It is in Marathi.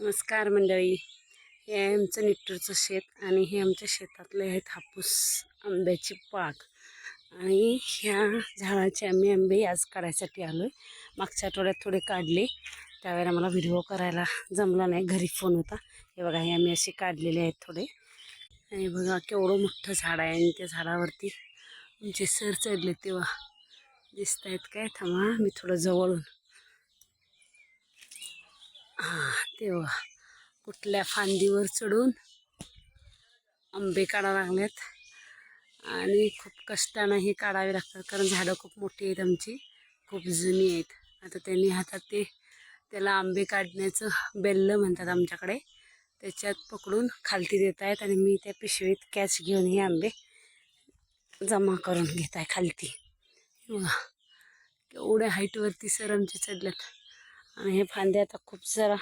नमस्कार मंडळी. हे आहे आमचं निट्टूरचं शेत आणि हे आमच्या शेतातले आहेत हापूस आंब्याची पाक आणि ह्या झाडाचे आम्ही आंबे आज काढायसाठी आलो आहे मागच्या आठवड्यात थोडे काढले. त्यावेळेला मला व्हिडिओ करायला जमला नाही. घरी फोन होता. हे बघा हे आम्ही असे काढलेले आहेत थोडे. आणि बघा केवढं मोठं झाड आहे आणि त्या झाडावरती आमचे सर चढले तेव्हा. दिसत आहेत काय? थांबा मी थोडं जवळून. हां. तेव्हा कुठल्या फांदीवर चढून आंबे काढा लागलेत. आणि खूप कष्टानं हे काढावे लागतात कारण झाडं खूप मोठी आहेत आमची खूप जुनी आहेत. आता त्यांनी हातात ते त्याला आंबे काढण्याचं बेल्लं म्हणतात आमच्याकडे त्याच्यात पकडून खालती देत आहेत आणि मी त्या पिशवीत कॅच घेऊन हे आंबे जमा करून घेत आहे खालती. हे बघा हाईटवरती सर आमचे चढलेत. आणि हे फांदे आता खूप जरा